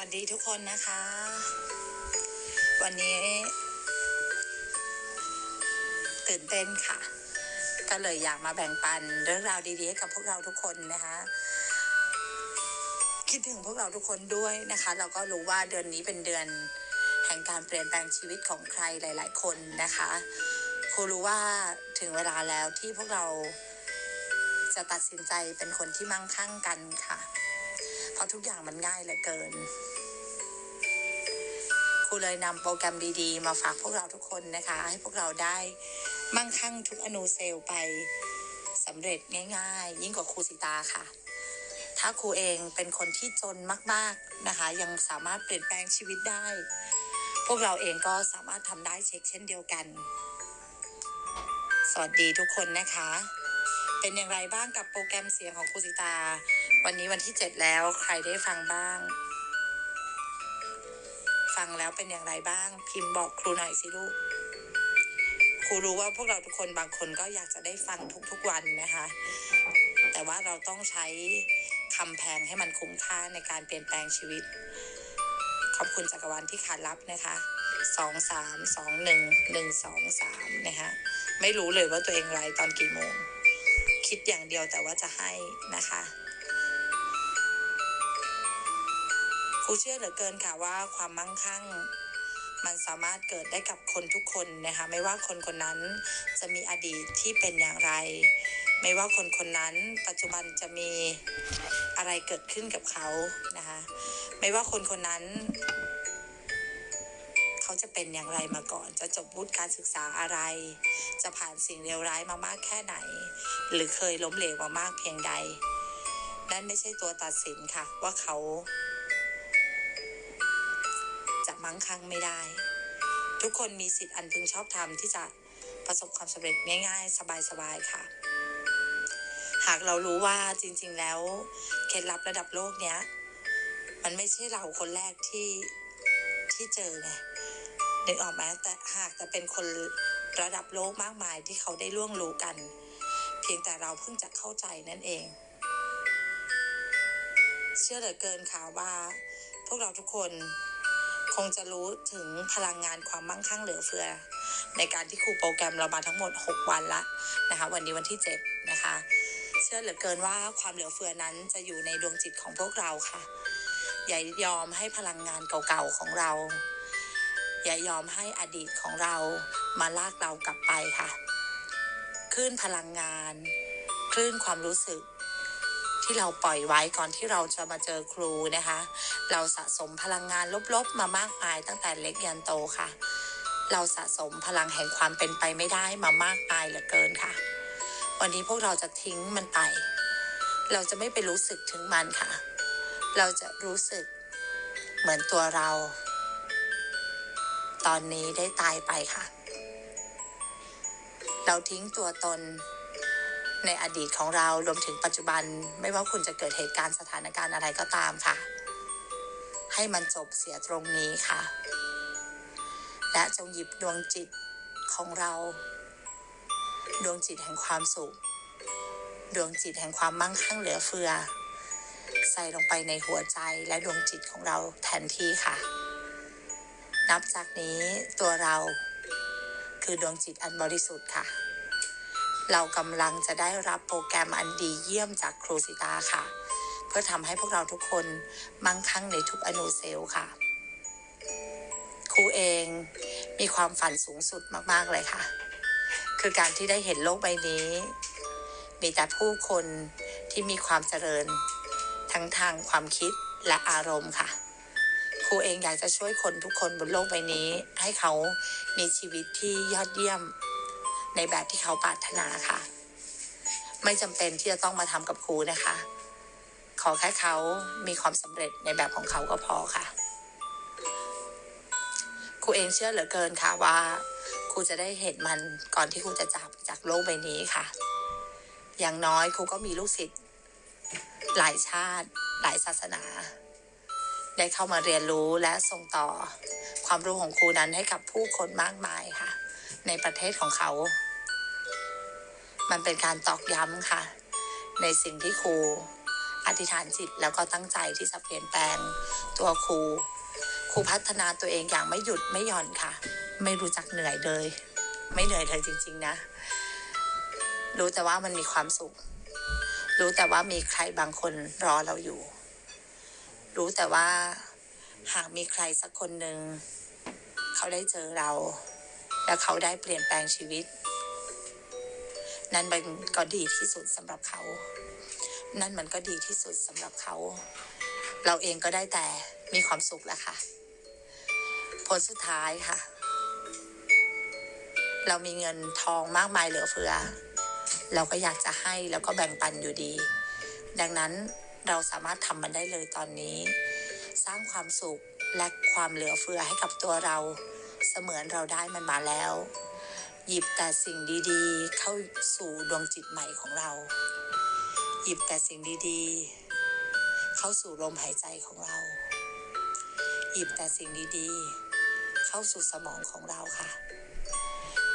วัสดีทุกคนนะคะ วันนี้ตื่นเต้นค่ะ ก็เลยอยากมาแบ่งปันเรื่องราวดีๆให้กับพวกเราทุกคนนะคะ คิดถึงพวกเราทุกคนด้วยนะคะเราก็รู้ว่าเดือนนี้เป็นเดือนแห่งการเปลี่ยนแปลงชีวิตของใครหลาย ๆ คนนะคะครูรู้ว่าถึงเวลาแล้วที่พวกเราจะตัดสินใจเป็นคนที่มั่งคั่งกันค่ะะทุกอย่างมันง่ายเหลือเกินครูเลยนำโปรแกรมดีๆ มาฝากพวกเราทุกคนนะคะ ให้พวกเราได้มั่งคั่งทุกอนูเซลล์ไปสำเร็จง่าย ๆ ยิ่งกว่าครูสิตาค่ะ ถ้าครูเองเป็นคนที่จนมาก ๆนะคะ ยังสามารถเปลี่ยนแปลงชีวิตได้ พวกเราเองก็สามารถทำได้เช็คเช่นเดียวกัน สวัสดีทุกคนนะคะ เป็นอย่างไรบ้างกับโปรแกรมเสียงของครูสิตา วันนี้วันที่เจ็ดแล้วใครได้ฟังบ้าง ฟังแล้วเป็นอย่างไรบ้าง พิมพ์บอกครูหน่อยสิลูกครูรู้ว่าพวกเราทุกคนบางคนก็อยากจะได้ฟังทุกๆวันนะคะ แต่ว่าเราต้องใช้คำแพงให้มันคุ้มค่าในการเปลี่ยนแปลงชีวิต ขอบคุณจักรวาลที่ขาดรับนะคะสองสามสองหนึ่งหนึ่งสองสามนะคะไม่รู้เลยว่าตัวเองไรตอนกี่โมง คิดอย่างเดียวแต่ว่าจะให้นะคะ ครูเชื่อเหลือเกินค่ะว่าความมั่งคั่ง มันสามารถเกิดได้กับคนทุกคนนะคะ ไม่ว่าคนคนนั้นจะมีอดีตที่เป็นอย่างไร ไม่ว่าคนคนนั้นปัจจุบันจะมีอะไรเกิดขึ้นกับเขานะคะ ไม่ว่าคนคนนั้นเขาจะเป็นอย่างไรมาก่อน จะจบวุฒิการศึกษาอะไร จะผ่านสิ่งเลวร้ายมามากแค่ไหน หรือเคยล้มเหลวมามากเพียงใด นั่นไม่ใช่ตัวตัดสินค่ะ ว่าเขา มั่งคั่งไม่ได้ ทุกคนมีสิทธิ์อันพึงชอบธรรมที่จะประสบความสำเร็จง่าย ๆ สบายๆค่ะ หากเรารู้ว่าจริงๆแล้วเคล็ดลับระดับโลกเนี้ย มันไม่ใช่เราคนแรกที่ที่เจอไงนึกออกไหมแต่หากจะเป็นคนระดับโลกมากมายที่เขาได้ล่วงรู้กัน เพียงแต่เราเพิ่งจะเข้าใจนั่นเอง เชื่อเหลือเกินค่ะว่า พวกเราทุกคน คงจะรู้ถึงพลังงานความมั่งคั่งเหลือเฟือ ในการที่ครูโปรแกรมเรามาทั้งหมด 6 วันละนะคะวันนี้วันที่ 7 นะคะ เชื่อเหลือเกินว่าความเหลือเฟือนั้นจะอยู่ในดวงจิตของพวกเราค่ะ อย่ายอมให้พลังงานเก่าๆของเรา อย่ายอมให้อดีตของเรามาลากเรากลับไปค่ะคลื่นพลังงานคลื่นความรู้สึก ที่เราปล่อยไว้ก่อนที่เราจะมาเจอครูนะคะ เราสะสมพลังงานลบๆ มามากมายตั้งแต่เล็กยันโตค่ะ เราสะสมพลังแห่งความเป็นไปไม่ได้มามากมายเหลือเกินค่ะ วันนี้พวกเราจะทิ้งมันไป เราจะไม่ไปรู้สึกถึงมันค่ะ เราจะรู้สึกเหมือนตัวเรา ตอนนี้ได้ตายไปค่ะ เราทิ้งตัวตน ในอดีตของเรารวมถึงปัจจุบัน ไม่ว่าคุณจะเกิดเหตุการณ์สถานการณ์อะไรก็ตามค่ะ ให้มันจบเสียตรงนี้ค่ะ และจงหยิบดวงจิตของเรา ดวงจิตแห่งความสุข ดวงจิตแห่งความมั่งคั่งเหลือเฟือ ใส่ลงไปในหัวใจและดวงจิตของเราแทนที่ค่ะ นับจากนี้ตัวเราคือดวงจิตอันบริสุทธิ์ค่ะ เรากำลังจะได้รับโปรแกรมอันดีเยี่ยมจากครูสิตาค่ะ เพื่อทำให้พวกเราทุกคนมั่งคั่งในทุกอนูเซลล์ค่ะ ครูเองมีความฝันสูงสุดมากๆเลยค่ะ คือการที่ได้เห็นโลกใบนี้ มีแต่ผู้คนที่มีความเจริญ ทั้งทางความคิดและอารมณ์ค่ะครูเองอยากจะช่วยคนทุกคนบนโลกใบนี้ ให้เขามีชีวิตที่ยอดเยี่ยม ในแบบที่เขาปรารถนาค่ะ ไม่จำเป็นที่จะต้องมาทำกับครูนะคะ ขอแค่เขามีความสำเร็จในแบบของเขาก็พอค่ะครูเองเชื่อเหลือเกินค่ะว่าครูจะได้เห็นมันก่อนที่ครูจะจากจากโลกใบนี้ค่ะ อย่างน้อยครูก็มีลูกศิษย์หลายชาติหลายศาสนา ได้เข้ามาเรียนรู้และส่งต่อความรู้ของครูนั้นให้กับผู้คนมากมายค่ะ ในประเทศของเขา มันเป็นการตอกย้ำค่ะ ในสิ่งที่ครูอธิษฐานจิตแล้วก็ตั้งใจที่จะเปลี่ยนแปลงตัวครูครูพัฒนาตัวเองอย่างไม่หยุดไม่หย่อนค่ะ ไม่รู้จักเหนื่อยเลย ไม่เหนื่อยเลยจริง ๆ นะ รู้แต่ว่ามันมีความสุข รู้แต่ว่ามีใครบางคนรอเราอยู่ รู้แต่ว่าหากมีใครสักคนหนึ่งเขาได้เจอเรา แล้วเขาได้เปลี่ยนแปลงชีวิต นั่นมันก็ดีที่สุดสำหรับเขา นั่นมันก็ดีที่สุดสำหรับเขา เราเองก็ได้แต่มีความสุขแล้วค่ะ ผลสุดท้ายค่ะ เรามีเงินทองมากมายเหลือเฟือ เราก็อยากจะให้แล้วก็แบ่งปันอยู่ดี ดังนั้นเราสามารถทำมันได้เลยตอนนี้ สร้างความสุขและความเหลือเฟือให้กับตัวเรา เสมือนเราได้มันมาแล้ว หยิบแต่สิ่งดีๆ เข้าสู่ดวงจิตใหม่ของเรา หยิบแต่สิ่งดีๆ เข้าสู่ลมหายใจของเรา หยิบแต่สิ่งดีๆ เข้าสู่สมองของเราค่ะ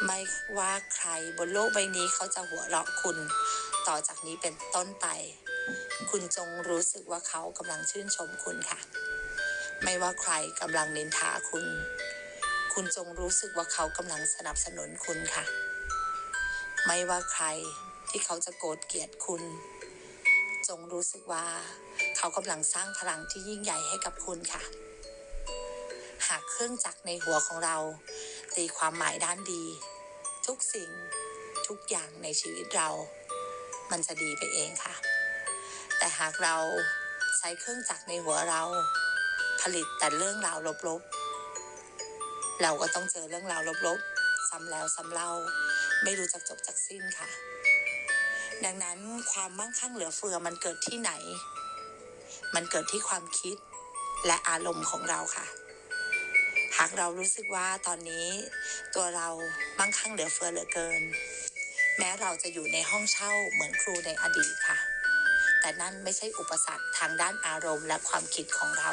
ไม่ว่าใครบนโลกใบนี้เขาจะหัวเราะคุณ ต่อจากนี้เป็นต้นไป คุณจงรู้สึกว่าเขากำลังชื่นชมคุณค่ะ ไม่ว่าใครกำลังนินทาคุณ คุณจงรู้สึกว่าเขากำลังสนับสนุนคุณค่ะ ไม่ว่าใครที่เขาจะโกรธเกลียดคุณ จงรู้สึกว่า เขากำลังสร้างพลังที่ยิ่งใหญ่ให้กับคุณค่ะ หากเครื่องจักรในหัวของเรา ตีความหมายด้านดี ทุกสิ่งทุกอย่างในชีวิตเรา มันจะดีไปเองค่ะ แต่หากเราใช้เครื่องจักรในหัวเรา ผลิตแต่เรื่องราวลบๆ เราก็ต้องเจอเรื่องราวลบๆ ซ้ำแล้วซ้ำเล่า ไม่รู้จักจบจากสิ้นค่ะ ดังนั้นความมั่งคั่งเหลือเฟือมันเกิดที่ไหน มันเกิดที่ความคิดและอารมณ์ของเราค่ะ หากเรารู้สึกว่าตอนนี้ตัวเรามั่งคั่งเหลือเฟือเหลือเกิน แม้เราจะอยู่ในห้องเช่าเหมือนครูในอดีตค่ะ แต่นั่นไม่ใช่อุปสรรคทางด้านอารมณ์และความคิดของเรา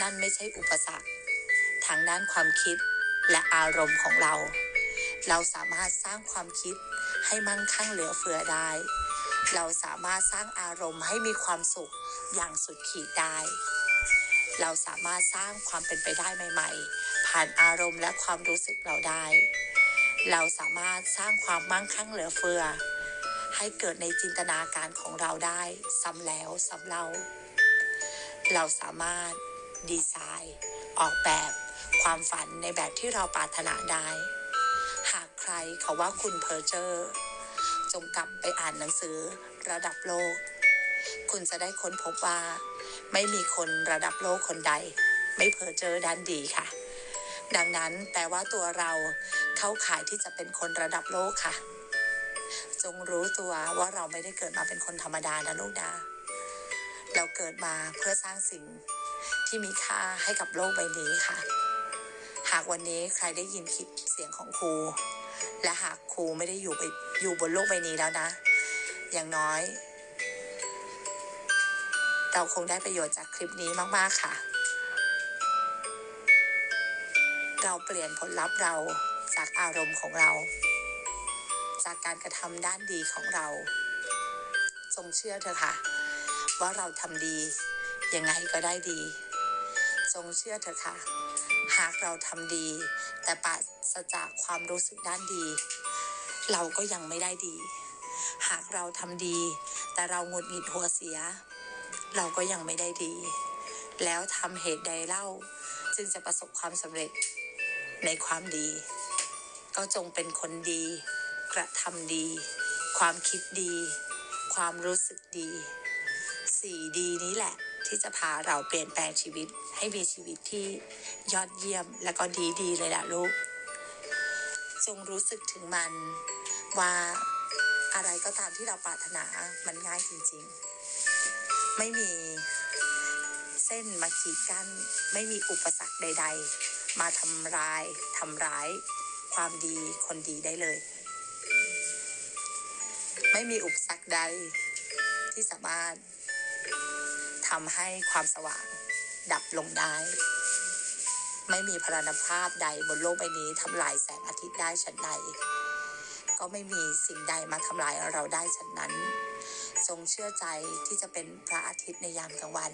นั่นไม่ใช่อุปสรรค ทางด้านความคิดและอารมณ์ของเรา เราสามารถสร้างความคิดให้มั่งคั่งเหลือเฟือได้ เราสามารถสร้างอารมณ์ให้มีความสุขอย่างสุดขีดได้ เราสามารถสร้างความเป็นไปได้ใหม่ ๆ ผ่านอารมณ์และความรู้สึกเราได้ เราสามารถสร้างความมั่งคั่งเหลือเฟือ ให้เกิดในจินตนาการของเราได้ซ้ำแล้วซ้ำเล่าเราสามารถดีไซน์ ออกแบบ ความฝันในแบบที่เราปรารถนาได้ หากใครเขาว่าคุณเพอร์เจอร์ จงกลับไปอ่านหนังสือระดับโลก คุณจะได้ค้นพบว่า ไม่มีคนระดับโลกคนใด ไม่เพอร์เจอร์ด้านดีค่ะ ดังนั้นแปลว่าตัวเราเข้าข่ายที่จะเป็นคนระดับโลกค่ะ จงรู้ตัวว่าเราไม่ได้เกิดมาเป็นคนธรรมดานะลูกนะเราเกิดมาเพื่อสร้างสิ่งที่มีค่าให้กับโลกใบนี้ค่ะากวันนี้ใครได้ยินคลิปเสียงของครู และหากครูไม่ได้อยู่ไปอยู่บนโลกใบนี้แล้วนะ อย่างน้อย เราคงได้ประโยชน์จากคลิปนี้มาก ๆ ค่ะ เราเปลี่ยนผลลัพธ์เราจากอารมณ์ของเรา จากการกระทำด้านดีของเรา จงเชื่อเถอะค่ะ ว่าเราทำดี ยังไงก็ได้ดี จงเชื่อเถอะค่ะ หากเราทำดี แต่ปราศจากความรู้สึกด้านดี เราก็ยังไม่ได้ดี หากเราทำดี แต่เราหงุดหงิดหัวเสีย เราก็ยังไม่ได้ดี แล้วทำเหตุใดเล่า จึงจะประสบความสำเร็จในความดี ก็จงเป็นคนดี กระทำดี ความคิดดี ความรู้สึกดี สี่ดีนี้แหละ ที่จะพาเราเปลี่ยนแปลงชีวิต ให้มีชีวิตที่ยอดเยี่ยมและก็ดีดีๆเลยล่ะลูก จงรู้สึกถึงมันว่าอะไรก็ตามที่เราปรารถนามันง่ายจริงๆ ไม่มีเส้นมาขีดกั้นไม่มีอุปสรรคใด ๆ มาทำร้ายทำร้าย ความดีคนดีได้เลย ไม่มีอุปสรรคใดที่สามารถ ทำให้ความสว่างดับลงได้ ไม่มีพลานภาพใดบนโลกใบนี้ทำลายแสงอาทิตย์ได้ฉันใด ก็ไม่มีสิ่งใดมาทำลายเราได้ฉันนั้นจงเชื่อใจที่จะเป็นพระอาทิตย์ในยามกลางวัน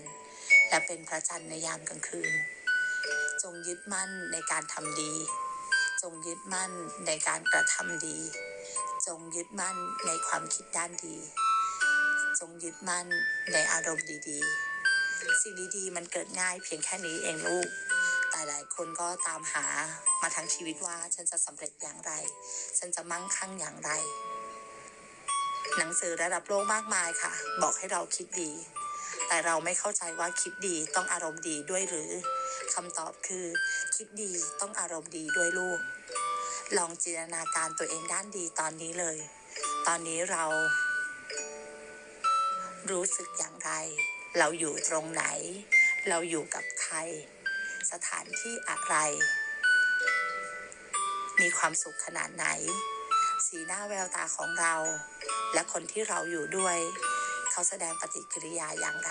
และเป็นพระจันทร์ในยามกลางคืน จงยึดมั่นในการทำดี จงยึดมั่นในการกระทำดี จงยึดมั่นในความคิดด้านดี จงยึดมั่นในอารมณ์ดีๆ สิ่งดีๆ มันเกิดง่ายเพียงแค่นี้เองลูก แต่หลายคนก็ตามหามาทั้งชีวิตว่าฉันจะสำเร็จอย่างไร ฉันจะมั่งคั่งอย่างไร หนังสือระดับโลกมากมายค่ะ บอกให้เราคิดดี แต่เราไม่เข้าใจว่าคิดดีต้องอารมณ์ดีด้วยหรือคำตอบคือ คิดดีต้องอารมณ์ดีด้วยลูก ลองจินตนาการตัวเองด้านดีตอนนี้เลย ตอนนี้เรา รู้สึกอย่างไร เราอยู่ตรงไหน เราอยู่กับใคร สถานที่อะไร มีความสุขขนาดไหน สีหน้าแววตาของเรา และคนที่เราอยู่ด้วย เขาแสดงปฏิกิริยาอย่างไร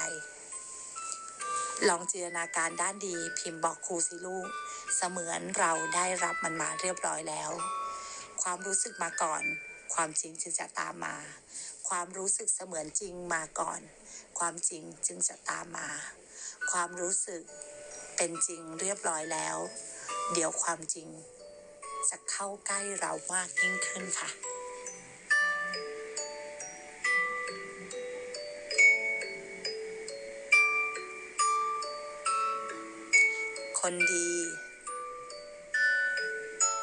ลองจินตนาการด้านดีพิมพ์บอกครูสิลูก เสมือนเราได้รับมันมาเรียบร้อยแล้ว ความรู้สึกมาก่อน ความจริงจึงจะตามมา ความรู้สึกเสมือนจริงมาก่อน ความจริงจึงจะตามมา ความรู้สึกเป็นจริงเรียบร้อยแล้ว เดี๋ยวความจริง จะเข้าใกล้เรามากยิ่งขึ้นค่ะคนดี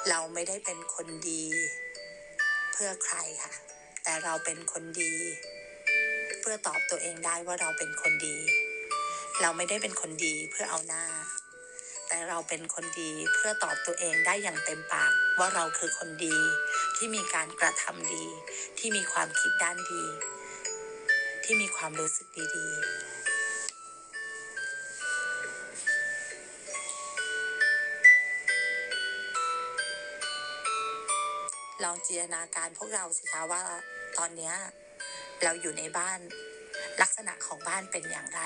เราไม่ได้เป็นคนดี เพื่อใครค่ะ แต่เราเป็นคนดี เพื่อตอบตัวเองได้ว่าเราเป็นคนดี เราไม่ได้เป็นคนดีเพื่อเอาหน้า แต่เราเป็นคนดีเพื่อตอบตัวเองได้อย่างเต็มปากว่าเราคือคนดี ที่มีการกระทำดี ที่มีความคิดด้านดี ที่มีความรู้สึกดีๆลองจินตนาการพวกเราสิคะว่า ตอนนี้เราอยู่ในบ้านลักษณะของบ้านเป็นอย่างไร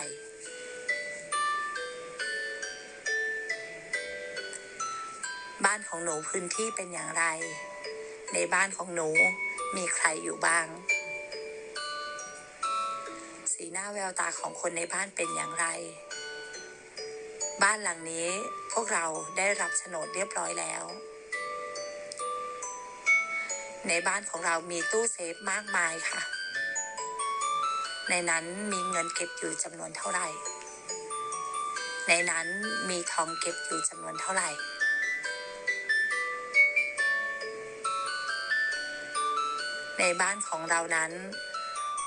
บ้านของหนูพื้นที่เป็นอย่างไร ในบ้านของหนูมีใครอยู่บ้าง สีหน้าแววตาของคนในบ้านเป็นอย่างไร บ้านหลังนี้พวกเราได้รับโฉนดเรียบร้อยแล้ว ในบ้านของเรามีตู้เซฟมากมายค่ะ ในนั้นมีเงินเก็บอยู่จำนวนเท่าไหร่ ในนั้นมีทองเก็บอยู่จำนวนเท่าไหร่ ในบ้านของเรานั้น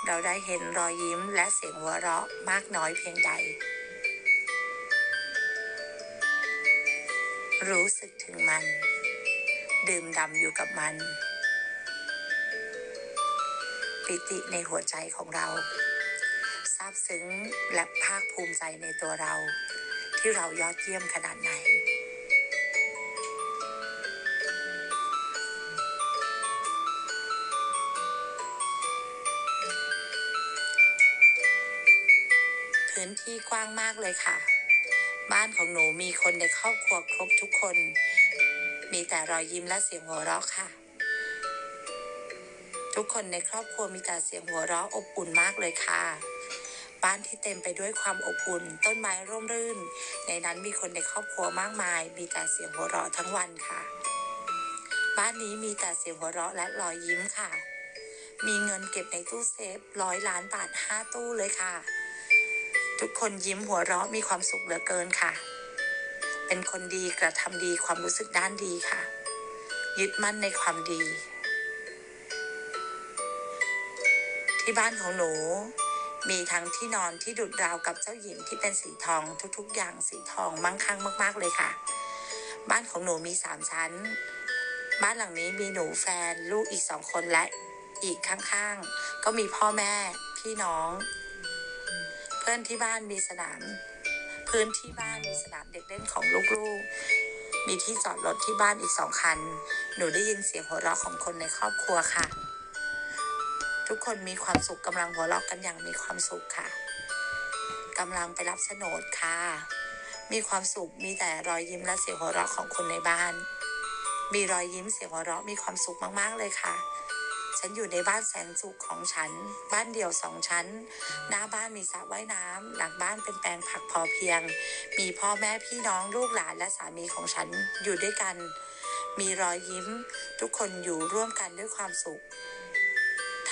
เราได้เห็นรอยยิ้มและเสียงหัวเราะมากน้อยเพียงใด รู้สึกถึงมัน ดื่มด่ำอยู่กับมัน ปิติในหัวใจของเราซาบซึ้งและภาคภูมิใจในตัวเรา ที่เรายอดเยี่ยมขนาดไหน พื้นที่กว้างมากเลยค่ะ บ้านของหนูมีคนในครอบครัวครบทุกคน มีแต่รอยยิ้มและเสียงหัวเราะค่ะ ทุกคนในครอบครัวมีแต่เสียงหัวเราะอบอุ่นมากเลยค่ะ บ้านที่เต็มไปด้วยความอบอุ่น ต้นไม้ร่มรื่น ในนั้นมีคนในครอบครัวมากมาย มีแต่เสียงหัวเราะทั้งวันค่ะ บ้านนี้มีแต่เสียงหัวเราะและรอยยิ้มค่ะ มีเงินเก็บในตู้เซฟร้อยล้านบาทห้าตู้เลยค่ะ ทุกคนยิ้มหัวเราะมีความสุขเหลือเกินค่ะ เป็นคนดีกระทำดีความรู้สึกด้านดีค่ะ ยึดมั่นในความดี ที่บ้านของหนู มีทั้งที่นอนที่ดุดราวกับเจ้าหญิงที่เป็นสีทองทุกๆ อย่างสีทองมั่งคั่งมากๆเลยค่ะ บ้านของหนูมีสามชั้น บ้านหลังนี้มีหนูแฟนลูกอีกสองคนและอีกข้างๆ ก็มีพ่อแม่พี่น้อง เพื่อนที่บ้านมีสนามพื้นที่บ้านมีสนามเด็กเล่นของลูกๆ มีที่จอดรถที่บ้านอีกสองคัน หนูได้ยินเสียงหัวเราะของคนในครอบครัวค่ะ ทุกคนมีความสุขกำลังหัวเราะกันอย่างมีความสุขค่ะกำลังไปรับโฉนดค่ะ มีความสุขมีแต่รอยยิ้มและเสียงหัวเราะของคนในบ้าน มีรอยยิ้มเสียงหัวเราะมีความสุขมากๆเลยค่ะ ฉันอยู่ในบ้านแสนสุขของฉัน บ้านเดี่ยวสองชั้น หน้าบ้านมีสระว่ายน้ำหลังบ้านเป็นแปลงผักพอเพียง มีพ่อแม่พี่น้องลูกหลานและสามีของฉันอยู่ด้วยกัน มีรอยยิ้ม ทุกคนอยู่ร่วมกันด้วยความสุข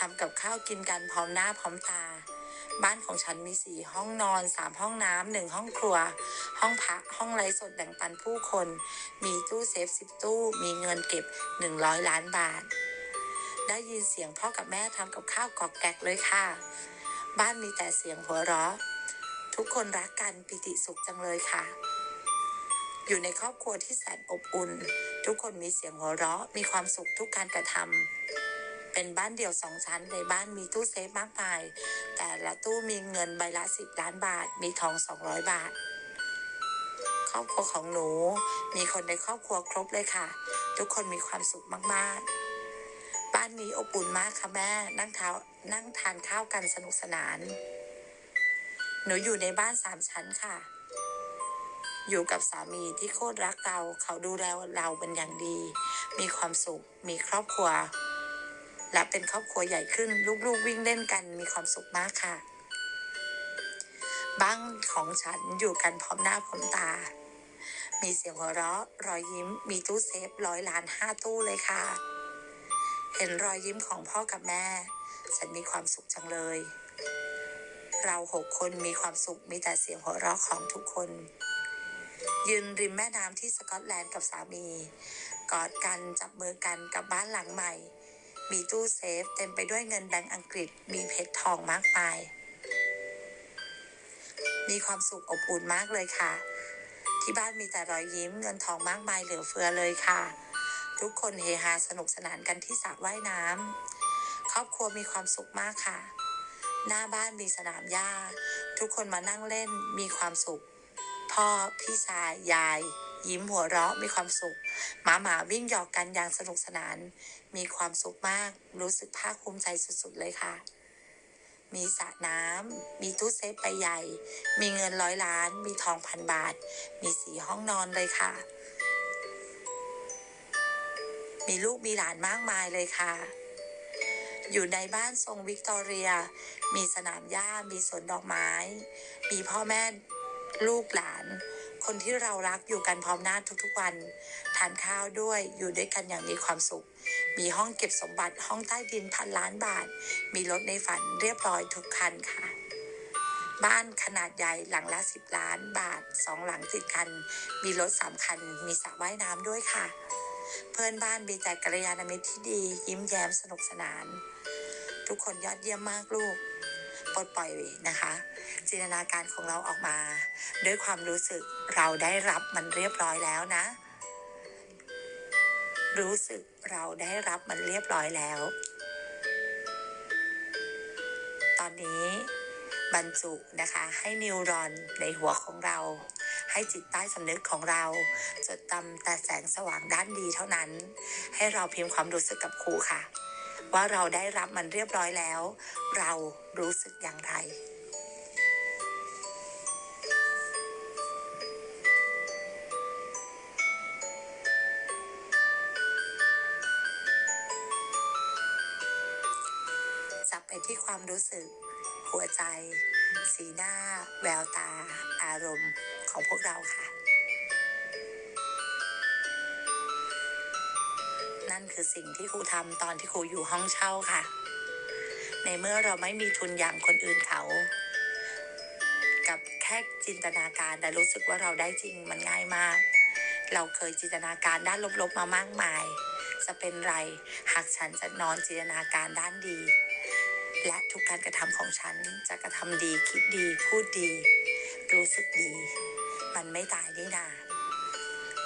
ทำกับข้าวกินกันพร้อมหน้าพร้อมตา บ้านของฉันมีสี่ห้องนอนสามห้องน้ำหนึ่งห้องครัว ห้องพักห้องไร้สดแบ่งปันผู้คน มีตู้เซฟสิบตู้มีเงินเก็บหนึ่งร้อยล้านบาท ได้ยินเสียงพ่อกับแม่ทำกับข้าวกอกแกกเลยค่ะ บ้านมีแต่เสียงหัวเราะ ทุกคนรักกันปิติสุขจังเลยค่ะอยู่ในครอบครัวที่แสนอบอุ่น ทุกคนมีเสียงหัวเราะ มีความสุขทุกการกระทำ เป็นบ้านเดี่ยวสองชั้นในบ้านมีตู้เซฟมากมาย แต่ละตู้มีเงินใบละสิบล้านบาท มีทองสองร้อยบาท ครอบครัวของหนู มีคนในครอบครัวครบเลยค่ะ ทุกคนมีความสุขมากๆ บ้านนี้อบอุ่นมากค่ะแม่ นั่งเท้านั่งทานข้าวกันสนุกสนาน หนูอยู่ในบ้านสามชั้นค่ะ อยู่กับสามีที่โคตรรักเรา เขาดูแลเราเป็นอย่างดี มีความสุข มีครอบครัว และเป็นครอบครัวใหญ่ขึ้น ลูกๆวิ่งเล่นกันมีความสุขมากค่ะ บ้านของฉันอยู่กันพร้อมหน้าพร้อมตา มีเสียงหัวเราะ รอยยิ้ม มีตู้เซฟร้อยล้านห้าตู้เลยค่ะ เห็นรอยยิ้มของพ่อกับแม่ ฉันมีความสุขจังเลย เราหกคนมีความสุขมีแต่เสียงหัวเราะของทุกคนยืนริมแม่น้ำที่สกอตแลนด์กับสามี กอดกันจับมือกันกับบ้านหลังใหม่ มีตู้เซฟเต็มไปด้วยเงินแบงก์อังกฤษ มีเพชรทองมากมาย มีความสุขอบอุ่นมากเลยค่ะ ที่บ้านมีแต่รอยยิ้มเงินทองมากมายเหลือเฟือเลยค่ะ ทุกคนเฮฮาสนุกสนานกันที่สระว่ายน้ำครอบครัวมีความสุขมากค่ะ หน้าบ้านมีสนามหญ้า ทุกคนมานั่งเล่นมีความสุข พ่อพี่ชายยาย ยิ้มหัวเราะมีความสุข หมาหมาวิ่งหยอกกันอย่างสนุกสนาน มีความสุขมาก รู้สึกภาคภูมิใจสุดๆเลยค่ะ มีสระน้ำมีตู้เซฟใบใหญ่ มีเงินร้อยล้าน มีทองพันบาท มีสีห้องนอนเลยค่ะ มีลูกมีหลานมากมายเลยค่ะอยู่ในบ้านทรงวิกตอเรีย มีสนามหญ้า มีสวนดอกไม้ มีพ่อแม่ลูกหลาน คนที่เรารักอยู่กันพร้อมหน้าทุกๆวัน ทานข้าวด้วยอยู่ด้วยกันอย่างมีความสุข มีห้องเก็บสมบัติห้องใต้ดินพันล้านบาท มีรถในฝันเรียบร้อยทุกคันค่ะ บ้านขนาดใหญ่หลังละสิบล้านบาทสองหลังติดกัน มีรถสามคัน มีสระว่ายน้ำด้วยค่ะ เพื่อนบ้านมีแต่กัลยาณมิตรที่ดี ยิ้มแย้มสนุกสนาน ทุกคนยอดเยี่ยมมากลูก ปลดปล่อยนะคะ จินตนาการของเราออกมา ด้วยความรู้สึกเราได้รับมันเรียบร้อยแล้วนะ รู้สึกเราได้รับมันเรียบร้อยแล้ว ตอนนี้บรรจุนะคะให้นิวรอนในหัวของเรา ให้จิตใต้สำนึกของเรา จดจำแต่แสงสว่างด้านดีเท่านั้น ให้เราพิมพ์ความรู้สึกกับครูค่ะ ว่าเราได้รับมันเรียบร้อยแล้ว เรารู้สึกอย่างไร จับไปที่ความรู้สึก หัวใจ สีหน้า แววตา อารมณ์ของพวกเราค่ะ นั่นคือสิ่งที่ครูทำตอนที่ครูอยู่ห้องเช่าค่ะ ในเมื่อเราไม่มีทุนอย่างคนอื่นเขา กับแค่จินตนาการแต่รู้สึกว่าเราได้จริงมันง่ายมาก เราเคยจินตนาการด้านลบๆมามากมาย จะเป็นไรหากฉันจะนอนจินตนาการด้านดี และทุกการกระทำของฉันจะกระทำดีคิดดีพูดดี รู้สึกดี มันไม่ตายนี่นา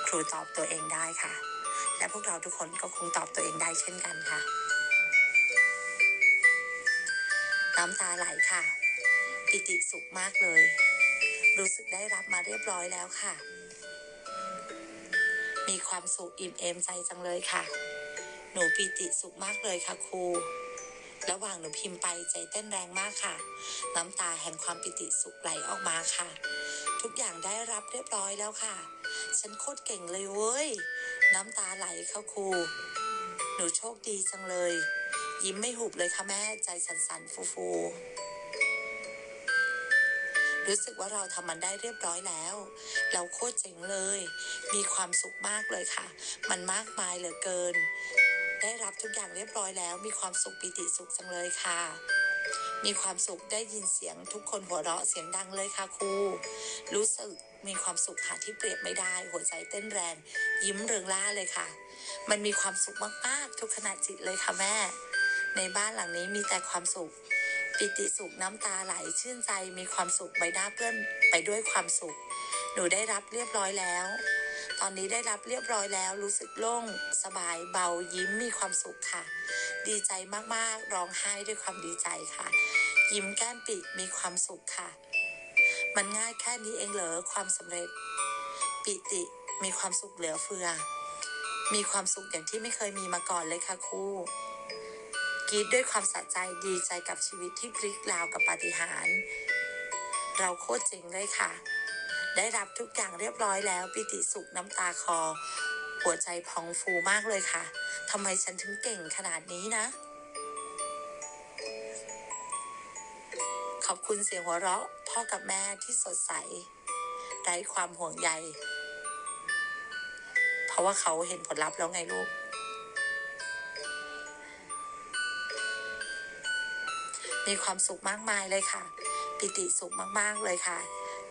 ครูตอบตัวเองได้ค่ะ และพวกเราทุกคนก็คงตอบตัวเองได้เช่นกันค่ะ น้ำตาไหลค่ะ ปิติสุขมากเลย รู้สึกได้รับมาเรียบร้อยแล้วค่ะ มีความสุขอิ่มเอมใจจังเลยค่ะ หนูปิติสุขมากเลยค่ะครูระหว่างหนูพิมพ์ไปใจเต้นแรงมากค่ะ น้ำตาแห่งความปิติสุขไหลออกมาค่ะ ทุกอย่างได้รับเรียบร้อยแล้วค่ะ ฉันโคตรเก่งเลยเว้ย น้ำตาไหลค่ะครู หนูโชคดีจังเลย ยิ้มไม่หุบเลยค่ะแม่ใจสั่นๆ ฟูๆรู้สึกว่าเราทำมันได้เรียบร้อยแล้ว เราโคตรเจ๋งเลย มีความสุขมากเลยค่ะ มันมากมายเหลือเกิน ได้รับทุกอย่างเรียบร้อยแล้ว มีความสุขปิติสุขจังเลยค่ะ มีความสุขได้ยินเสียงทุกคนหัวเราะเสียงดังเลยค่ะครู รู้สึก มีความสุขหาที่เปรียบไม่ได้ หัวใจเต้นแรง ยิ้มเริงร่าเลยค่ะ มันมีความสุขมากๆ ทุกขณะจิตเลยค่ะแม่ ในบ้านหลังนี้มีแต่ความสุข ปิติสุขน้ำตาไหลชื่นใจมีความสุขใบหน้าเปื้อนไปด้วยความสุข หนูได้รับเรียบร้อยแล้ว ตอนนี้ได้รับเรียบร้อยแล้ว รู้สึกโล่ง สบายเบายิ้มมีความสุขค่ะ ดีใจมากๆร้องไห้ด้วยความดีใจค่ะ ยิ้มแก้มปิมีความสุขค่ะ มันง่ายแค่นี้เองเหรอความสำเร็จ ปิติมีความสุขเหลือเฟือ มีความสุขอย่างที่ไม่เคยมีมาก่อนเลยค่ะครูกรีดด้วยความสะใจดีใจกับชีวิตที่พลิกราวกับปาฏิหาริย์เราโคตรเจ๋งเลยค่ะ ได้รับทุกอย่างเรียบร้อยแล้ว ปิติสุขน้ำตาคอ หัวใจพองฟูมากเลยค่ะทำไมฉันถึงเก่งขนาดนี้นะ ขอบคุณเสียงหัวเราะ พ่อกับแม่ที่สดใสไร้ความห่วงใย เพราะว่าเขาเห็นผลลัพธ์แล้วไงลูก มีความสุขมากมายเลยค่ะ ปิติสุขมาก ๆ เลยค่ะ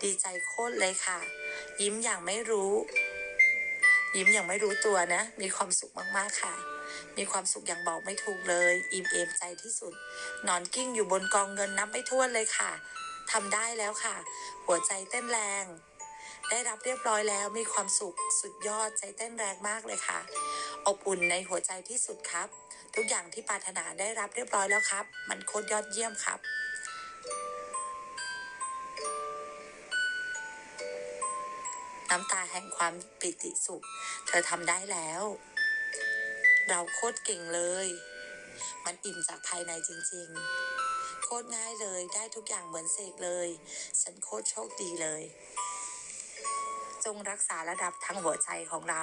ดีใจโคตรเลยค่ะ ยิ้มอย่างไม่รู้ ยิ้มอย่างไม่รู้ตัวนะ มีความสุขมาก ๆ ค่ะ มีความสุขอย่างบอกไม่ถูกเลย อิ่มเอมใจที่สุด นอนกิ้งอยู่บนกองเงินนับไม่ถ้วนเลยค่ะ ทำได้แล้วค่ะ หัวใจเต้นแรง ได้รับเรียบร้อยแล้วมีความสุขสุดยอดใจเต้นแรงมากเลยค่ะ อบอุ่นในหัวใจที่สุดครับ ทุกอย่างที่ปรารถนาได้รับเรียบร้อยแล้วครับ มันโคตรยอดเยี่ยมครับน้ำตาแห่งความปิติสุข เธอทำได้แล้ว เราโคตรเก่งเลย มันอิ่มจากภายในจริง ๆ โคตรง่ายเลย ได้ทุกอย่างเหมือนเสกเลย ฉันโคตรโชคดีเลย จงรักษาระดับทั้งหัวใจของเรา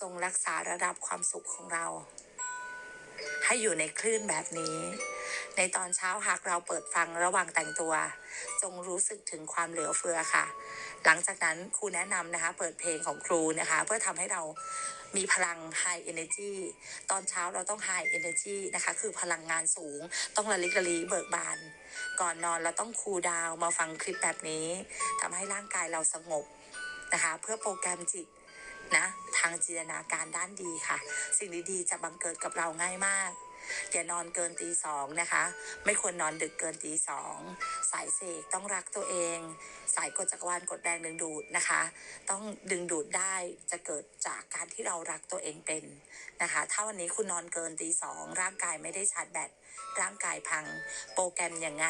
จงรักษาระดับความสุขของเรา ให้อยู่ในคลื่นแบบนี้ ในตอนเช้าหากเราเปิดฟังระหว่างแต่งตัว จงรู้สึกถึงความเหลือเฟือค่ะ หลังจากนั้นครูแนะนำนะคะ เปิดเพลงของครูนะคะ เพื่อทำให้เรา มีพลัง high energy ตอนเช้าเราต้อง high energy นะคะ คือพลังงานสูง ต้องระลิกระลีเบิกบาน ก่อนนอนเราต้องคูลดาวมาฟังคลิปแบบนี้ทำให้ร่างกายเราสงบนะคะ เพื่อโปรแกรมจิตนะ ทางจินตนาการด้านดีค่ะ สิ่งดีๆ จะบังเกิดกับเราง่ายมาก อย่านอนเกินตีสองนะคะ ไม่ควรนอนดึกเกินตีสองสายเสกต้องรักตัวเอง สายกดจักรวาลกดแรงดึงดูดนะคะ ต้องดึงดูดได้จะเกิดจากการที่เรารักตัวเองเป็นนะคะ ถ้าวันนี้คุณนอนเกินตีสองร่างกายไม่ได้ชาร์จแบตร่างกายพังโปรแกรมยังไง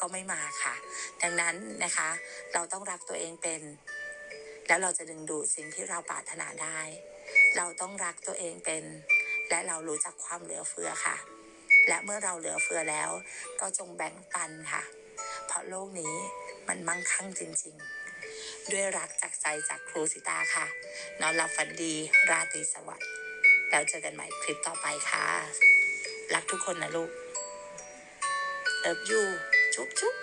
ก็ไม่มาค่ะ ดังนั้นนะคะ เราต้องรักตัวเองเป็น แล้วเราจะดึงดูดสิ่งที่เราปรารถนาได้ เราต้องรักตัวเองเป็น และเรารู้จักความเหลือเฟือค่ะ และเมื่อเราเหลือเฟือแล้ว ก็จงแบ่งปันค่ะ เพราะโลกนี้มันมั่งคั่งจริง ๆ ด้วยรักจากใจจากครูสิตาค่ะ นอนหลับฝันดีราตรีสวัสดิ์แล้วเจอกันใหม่คลิปต่อไปค่ะ รักทุกคนนะลูกเลิฟยูจุ๊บจุ๊บ